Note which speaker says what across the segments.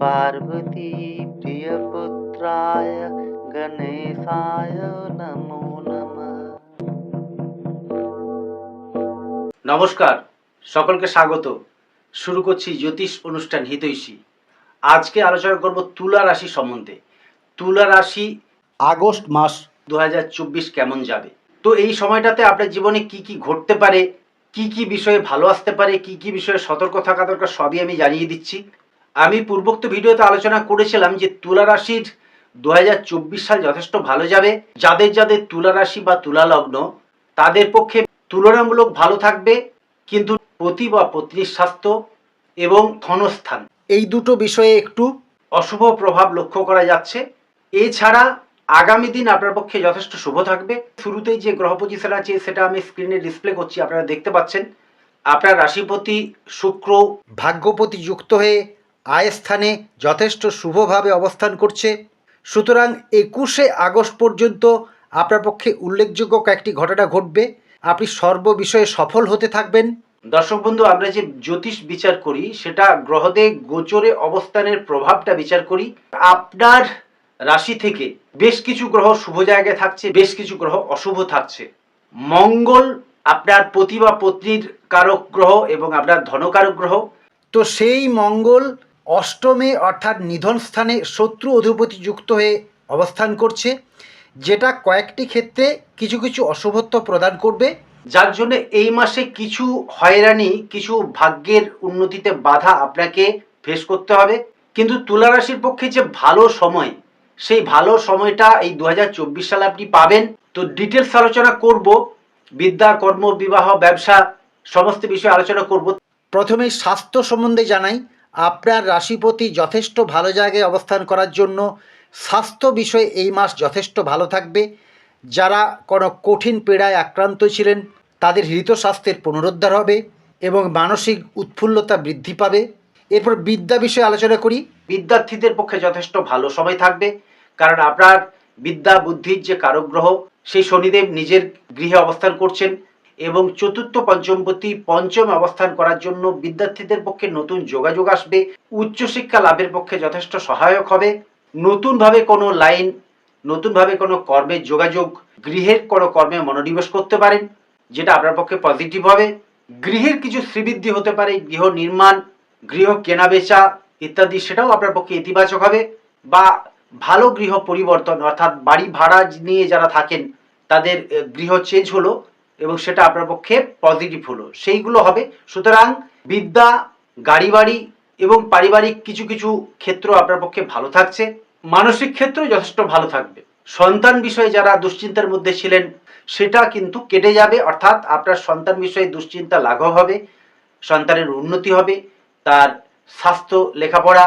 Speaker 1: पार्वती प्रियपुत्राय गणेशाय नमो नमः
Speaker 2: নমস্কার সকলকে স্বাগত শুরু করছি জ্যোতিষ অনুষ্ঠান হিতৈষী আজকে আলোচনা করব তুলা রাশি সম্বন্ধে তুলা রাশি আগস্ট মাস দু কেমন যাবে তো এই সময়টাতে আপনার জীবনে কি কি ঘটতে পারে কি কি বিষয়ে ভালো আসতে পারে কি কি বিষয়ে সতর্ক থাকা দরকার সবই আমি জানিয়ে দিচ্ছি আমি পূর্বোক্ত ভিডিওতে আলোচনা করেছিলাম যে তুলা রাশির দু হাজার চব্বিশ সাল যথেষ্ট ভালো যাবে। যাদের যাদের তুলা রাশি বা তুলা লগ্ন, তাদের পক্ষে তুলনামূলক ভালো থাকবে, কিন্তু পতি বা পত্নীর স্বাস্থ্য এবং ধনস্থান। এই দুটো বিষয়ে একটু অশুভ প্রভাব লক্ষ্য করা যাচ্ছে। এছাড়া আগামী দিন আপনার পক্ষে যথেষ্ট শুভ থাকবে। শুরুতেই যে গ্রহ পজিশন আছে, সেটা আমি স্ক্রিনে ডিসপ্লে করছি, আপনারা দেখতে পাচ্ছেন। আপনার রাশিপতি শুক্র ভাগ্যপতি যুক্ত হয়ে আয় স্থানে যথেষ্ট শুভভাবে অবস্থান করছে। সুতরাং একুশে আগস্ট পর্যন্ত আপনার পক্ষে উল্লেখযোগ্য কয়েকটি ঘটনা ঘটবে। আপনি সর্ব বিষয়ে সফল হতে থাকবেন। দর্শক বন্ধু আমরা যে জ্যোতিষ বিচার করি সেটা গ্রহদের গোচরে অবস্থানের প্রভাবটা বিচার করি। আপনার রাশি থেকে বেশ কিছু গ্রহ শুভ জায়গায় থাকছে বেশ কিছু গ্রহ অশুভ থাকছে। মঙ্গল আপনার পতি বা পত্নীর কারক গ্রহ এবং আপনার ধনকারক গ্রহ। তো সেই মঙ্গল অষ্টমে অর্থাৎ নিধন স্থানে শত্রু অধিপতি যুক্ত হয়ে অবস্থান করছে, যেটা কয়েকটি ক্ষেত্রে কিছু কিছু অশুভত্ব প্রদান করবে। যার জন্য এই মাসে কিছু হয়রানি, কিছু ভাগ্যের উন্নতিতে বাধা আপনাকে ফেস করতে হবে। কিন্তু তুলা রাশির পক্ষে যে ভালো সময়, সেই ভালো সময়টা এই দু হাজার চব্বিশ সালে আপনি পাবেন। তো ডিটেলস আলোচনা করব, বিদ্যা, কর্ম, বিবাহ, ব্যবসা, সমস্ত বিষয়ে আলোচনা করব। প্রথমে স্বাস্থ্য সম্বন্ধে জানাই। আপনার রাশিপতি যথেষ্ট ভালো জায়গায় অবস্থান করার জন্য স্বাস্থ্য বিষয়ে এই মাস যথেষ্ট ভালো থাকবে। যারা কোনো কঠিন পীড়ায় আক্রান্ত ছিলেন, তাদের হৃত স্বাস্থ্যের পুনরুদ্ধার হবে এবং মানসিক উৎফুল্লতা বৃদ্ধি পাবে। এরপর বিদ্যা বিষয়ে আলোচনা করি। বিদ্যার্থীদের পক্ষে যথেষ্ট ভালো সময় থাকবে, কারণ আপনার বিদ্যা, বুদ্ধির যে কারক গ্রহ সেই শনিদেব নিজের গৃহে অবস্থান করছেন। এবং চতুর্থ, পঞ্চমপতি, পঞ্চম অবস্থান করার জন্য বিদ্যার্থীদের পক্ষে নতুন যোগাযোগ আসবে। উচ্চশিক্ষা লাভের পক্ষে যথেষ্ট সহায়ক হবে। নতুনভাবে কোনো লাইন, নতুনভাবে কোনো কর্মের যোগাযোগ, গৃহের কোনো কর্মে মনোনিবেশ করতে পারেন, যেটা আপনার পক্ষে পজিটিভ হবে। গৃহের কিছু শ্রীবৃদ্ধি হতে পারে, গৃহ নির্মাণ, গৃহ কেনাবেচা ইত্যাদি, সেটাও আপনার পক্ষে ইতিবাচক হবে। বা ভালো গৃহ পরিবর্তন, অর্থাৎ বাড়ি ভাড়া নিয়ে যারা থাকেন, তাদের গৃহ চেঞ্জ হলো। এবং সেটা আপনার পক্ষে পজিটিভ হলো। সেইগুলো হবে। সুতরাং বিদ্যা গাড়ি বাড়ি এবং পারিবারিক কিছু কিছু ক্ষেত্র আপনার পক্ষে ভালো থাকছে। মানসিক ক্ষেত্রেও যথেষ্ট ভালো থাকবে। সন্তান বিষয়ে যারা দুশ্চিন্তার মধ্যে ছিলেন, সেটা কিন্তু কেটে যাবে। অর্থাৎ আপনার সন্তান বিষয়ে দুশ্চিন্তা লাঘব হবে, সন্তানের উন্নতি হবে, তার স্বাস্থ্য, লেখাপড়া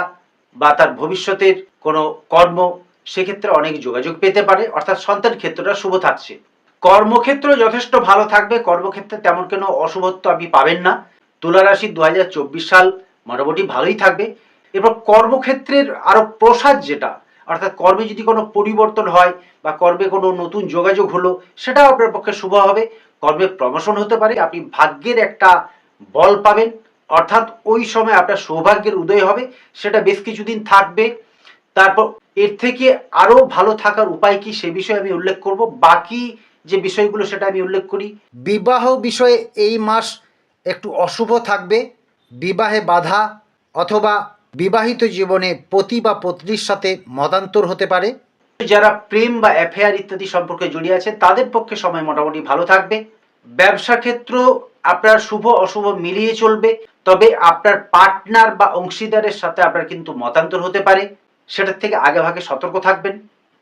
Speaker 2: বা তার ভবিষ্যতের কোনো কর্ম, সেক্ষেত্রে অনেক যোগাযোগ পেতে পারে। অর্থাৎ সন্তান ক্ষেত্রটা শুভ থাকছে। কর্মক্ষেত্র যথেষ্ট ভালো থাকবে। কর্মক্ষেত্রে তেমন কোনো অশুভত্ব আপনি পাবেন না। তুলা রাশি দু সাল মোটামুটি ভালোই থাকবে। এরপর কর্মক্ষেত্রের আরও প্রসাদ যেটা, অর্থাৎ কর্মে যদি কোনো পরিবর্তন হয় বা কর্মে কোনো নতুন যোগাযোগ হলো, সেটাও আপনার পক্ষে শুভ হবে। কর্মে প্রমোশন হতে পারে, আপনি ভাগ্যের একটা বল পাবেন। অর্থাৎ ওই সময় আপনার সৌভাগ্যের উদয় হবে, সেটা বেশ কিছুদিন থাকবে। তারপর এর থেকে আরও ভালো থাকার উপায় কি, সে বিষয়ে আমি উল্লেখ করব। বাকি যে বিষয়গুলো সেটা আমি উল্লেখ করি। বিবাহ বিষয়ে এই মাস একটু অশুভ থাকবে। বিবাহে বাধা অথবা বিবাহিত জীবনে পতি বা পত্নীর সাথে মতান্তর হতে পারে। যারা প্রেম বা অ্যাফেয়ার ইত্যাদি সম্পর্কে জড়িয়ে আছে তাদের পক্ষে সময় মোটামুটি ভালো থাকবে। ব্যবসা ক্ষেত্র আপনার শুভ অশুভ মিলিয়ে চলবে। তবে আপনার পার্টনার বা অংশীদারের সাথে আপনার কিন্তু মতান্তর হতে পারে। সেটার থেকে আগে ভাগে সতর্ক থাকবেন।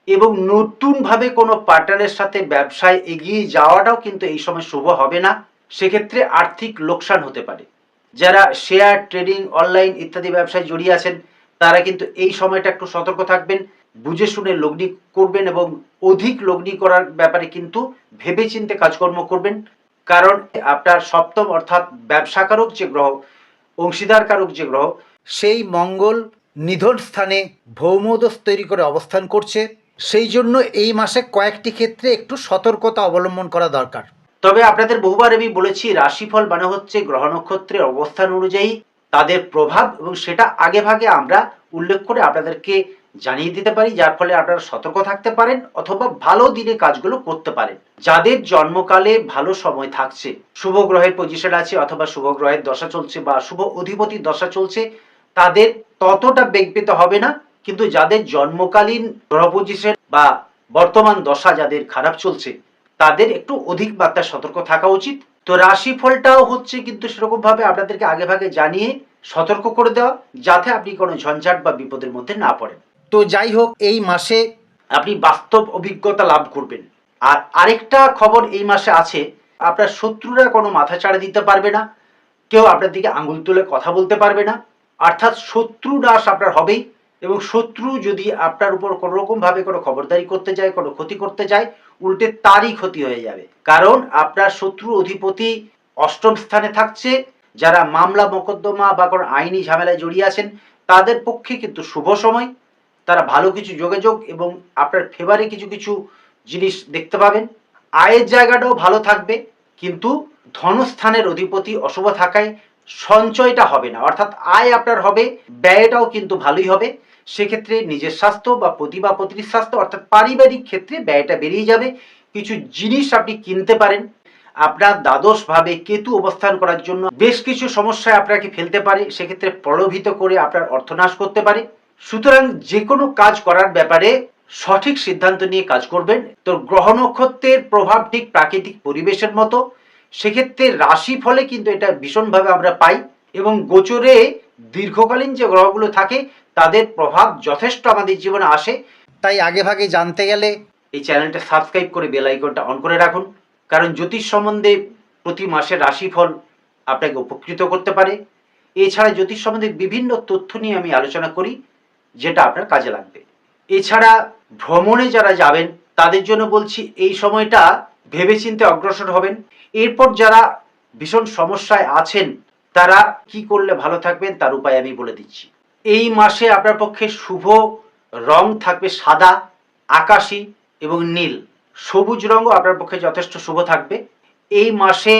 Speaker 2: এবং নতুনভাবে কোনো পার্টনারের সাথে ব্যবসায় এগিয়ে যাওয়াটাও কিন্তু এই সময় শুভ হবে না। সেক্ষেত্রে আর্থিক লোকসান হতে পারে। যারা শেয়ার ট্রেডিং অনলাইন ইত্যাদি ব্যবসায় জড়িয়ে আছেন, তারা কিন্তু এই সময়টা একটু সতর্ক থাকবেন, বুঝে শুনে লগ্নি করবেন এবং অধিক লগ্নি করার ব্যাপারে কিন্তু ভেবেচিন্তে কাজকর্ম করবেন। কারণ আপনার সপ্তম অর্থাৎ ব্যবসাকারক যে গ্রহ, অংশীদারকারক যে গ্রহ, সেই মঙ্গল নিধন স্থানে ভৌমদোষ তৈরি করে অবস্থান করছে। সেই জন্য এই মাসে কয়েকটি ক্ষেত্রে একটু সতর্কতা অবলম্বন করা দরকার। তবে আপনাদের বহুবার আমি বলেছি, রাশিফল মানে হচ্ছে গ্রহ নক্ষত্রের অবস্থান অনুযায়ী তাদের প্রভাব এবং সেটা আগে ভাগে আমরা উল্লেখ করে আপনাদেরকে জানিয়ে দিতে পারি, যার ফলে আপনারা সতর্ক থাকতে পারেন অথবা ভালো দিনে কাজগুলো করতে পারেন। যাদের জন্মকালে ভালো সময় থাকছে, শুভ গ্রহের পজিশন আছে অথবা শুভ গ্রহের দশা চলছে বা শুভ অধিপতির দশা চলছে, তাদের ততটা বেগ পেতে হবে না। কিন্তু যাদের জন্মকালীন গ্রহ পজিশন বা বর্তমান দশা যাদের খারাপ চলছে, তাদের একটু অধিক মাত্রায় সতর্ক থাকা উচিত। তো রাশি ফলটাও হচ্ছে কিন্তু সেরকম ভাবে আপনাদেরকে আগে ভাগে জানিয়ে সতর্ক করে দেওয়া, যাতে আপনি কোনো ঝঞ্ঝাট বা বিপদের মধ্যে না পড়েন। তো যাই হোক, এই মাসে আপনি বাস্তব অভিজ্ঞতা লাভ করবেন। আর আরেকটা খবর এই মাসে আছে, আপনার শত্রুরা কোনো মাথা চাড়া দিতে পারবে না, কেউ আপনার দিকে আঙুল তুলে কথা বলতে পারবে না। অর্থাৎ শত্রু নাশ আপনার হবেই। এবং শত্রু যদি আপনার উপর কোনো রকম ভাবে কোনো খবরদারি করতে যায় কোনো ক্ষতি করতে যায় উল্টে তারই ক্ষতি হয়ে যাবে। কারণ আপনার শত্রু অধিপতি অষ্টম স্থানে থাকছে, যারা মামলা, মোকদ্দমা বা কোনো আইনি ঝামেলায় জড়িয়ে আছেন, তাদের পক্ষে কিন্তু শুভ সময়। তারা ভালো কিছু যোগাযোগ এবং আপনার ফেভারে কিছু কিছু জিনিস দেখতে পাবেন। আয়ের জায়গাটাও ভালো থাকবে, কিন্তু ধনস্থানের অধিপতি অশুভ থাকায় সঞ্চয়টা হবে না। অর্থাৎ আয় আপনার হবে, ব্যয়টাও কিন্তু ভালোই হবে। সেক্ষেত্রে নিজের স্বাস্থ্য বা পতি বা পত্নীর স্বাস্থ্য অর্থাৎ পারিবারিক ক্ষেত্রে ব্যয়টা বেরিয়ে যাবে। কিছু জিনিস আপনি কিনতে পারেন। আপনার দ্বাদশ ভাবে কেতু অবস্থান করার জন্য বেশ কিছু সমস্যায় আপনাকে ফেলতে পারে। সেক্ষেত্রে প্রলোভিত করে আপনার অর্থনাশ করতে পারে। সুতরাং যে কোনো কাজ করার ব্যাপারে সঠিক সিদ্ধান্ত নিয়ে কাজ করবেন। তো গ্রহ নক্ষত্রের প্রভাব ঠিক প্রাকৃতিক পরিবেশের মতো। সেক্ষেত্রে রাশি ফলে কিন্তু এটা ভীষণভাবে আমরা পাই এবং গোচরে দীর্ঘকালীন যে গ্রহগুলো থাকে তাদের প্রভাব যথেষ্ট আমাদের জীবনে আসে। তাই আগে ভাগে জানতে গেলে এই চ্যানেলটা সাবস্ক্রাইব করে বেল আইকনটা অন করে রাখুন। কারণ জ্যোতিষ সম্বন্ধে প্রতি মাসের রাশিফল আপনাকে উপকৃত করতে পারে। এছাড়া জ্যোতিষ সম্বন্ধে বিভিন্ন তথ্য নিয়ে আমি আলোচনা করি, যেটা আপনার কাজে লাগবে। এছাড়া ভ্রমণে যারা যাবেন, তাদের জন্য বলছি এই সময়টা ভেবেচিন্তে অগ্রসর হবেন। এরপর যারা ভীষণ সমস্যায় আছেন, তারা কি করলে ভালো থাকবেন, তার উপায় আমি বলে দিচ্ছি। এই মাসে আপনার পক্ষে শুভ রং থাকবে সাদা, আকাশি এবং নীল। সবুজ রঙও আপনার পক্ষে যথেষ্ট শুভ থাকবে। এই মাসে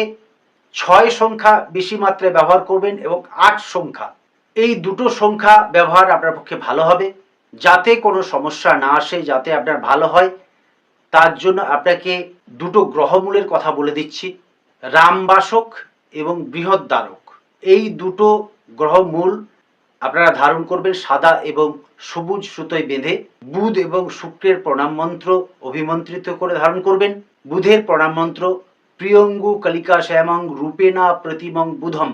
Speaker 2: ছয় সংখ্যা বেশি মাত্রায় ব্যবহার করবেন এবং আট সংখ্যা। এই দুটো সংখ্যা ব্যবহার আপনার পক্ষে ভালো হবে। যাতে কোনো সমস্যা না আসে, যাতে আপনার ভালো হয়, তার জন্য আপনাকে দুটো গ্রহমূলের কথা বলে দিচ্ছি। রামবাসক এবং বৃহৎদ্বারক এই দুটো গ্রহমূল আপনারা ধারণ করবেন সাদা এবং সবুজ সুতোয় বেঁধে বুধ এবং শুক্রের প্রণাম মন্ত্র অভিমন্ত্রিত করে ধারণ করবেন। বুধের প্রণাম মন্ত্র, প্রিয়ঙ্গু কলিকা শ্যামং রূপেনা প্রতিমং বুধম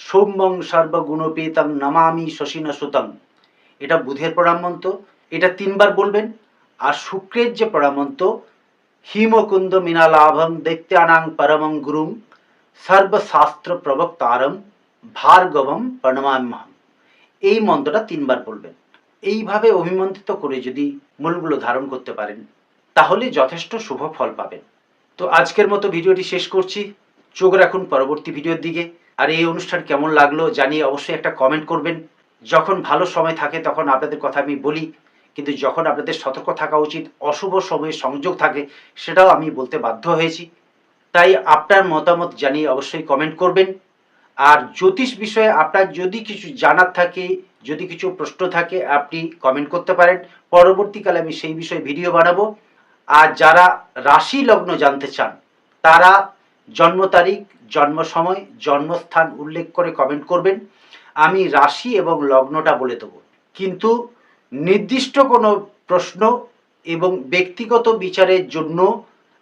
Speaker 2: সৌম্যং সর্বগুণপেতং নমামি শশীন সুতং। এটা বুধের প্রণাম মন্ত্র, এটা তিনবার বলবেন। আর শুক্রের যে প্রণাম মন্ত্র, হিমকুন্দ মিনালাভং দৈত্যানাং পরমং গুরুং, সর্বশাস্ত্র প্রবক্তারম ভার্গবম প্রণমাম্যহম এই মন্ত্রটা তিনবার বলবেন। এইভাবে অভিমন্ত্রিত করে যদি মূলগুলো ধারণ করতে পারেন তাহলে যথেষ্ট শুভ ফল পাবেন। তো আজকের মতো ভিডিওটি শেষ করছি। চোখ রাখুন পরবর্তী ভিডিওর দিকে। আর এই অনুষ্ঠান কেমন লাগল জানিয়ে অবশ্যই একটা কমেন্ট করবেন। যখন ভালো সময় থাকে তখন আপনাদের কথা আমি বলি, কিন্তু যখন আপনাদের সতর্ক থাকা উচিত, অশুভ সময়ে সংযোগ থাকে, সেটাও আমি বলতে বাধ্য হয়েছি। তাই আপনার মতামত জানিয়ে অবশ্যই কমেন্ট করবেন। আর জ্যোতিষ বিষয়ে আপনার যদি কিছু জানার থাকে, যদি কিছু প্রশ্ন থাকে, আপনি কমেন্ট করতে পারেন। পরবর্তীকালে আমি সেই বিষয়ে ভিডিও বানাবো। আর যারা রাশি লগ্ন জানতে চান, তারা জন্ম তারিখ, জন্ম সময়, জন্মস্থান উল্লেখ করে কমেন্ট করবেন। আমি রাশি এবং লগ্নটা বলে দেবো। কিন্তু নির্দিষ্ট কোনো প্রশ্ন এবং ব্যক্তিগত বিচারের জন্য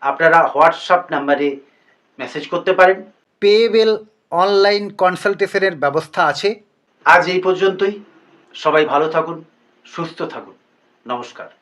Speaker 2: আপনারা হোয়াটসঅ্যাপ নাম্বারে মেসেজ করতে পারেন। পেয়েবেল অনলাইন কনসালটেশনের ব্যবস্থা আছে। আজ এই পর্যন্তই। সবাই ভালো থাকুন সুস্থ থাকুন। নমস্কার।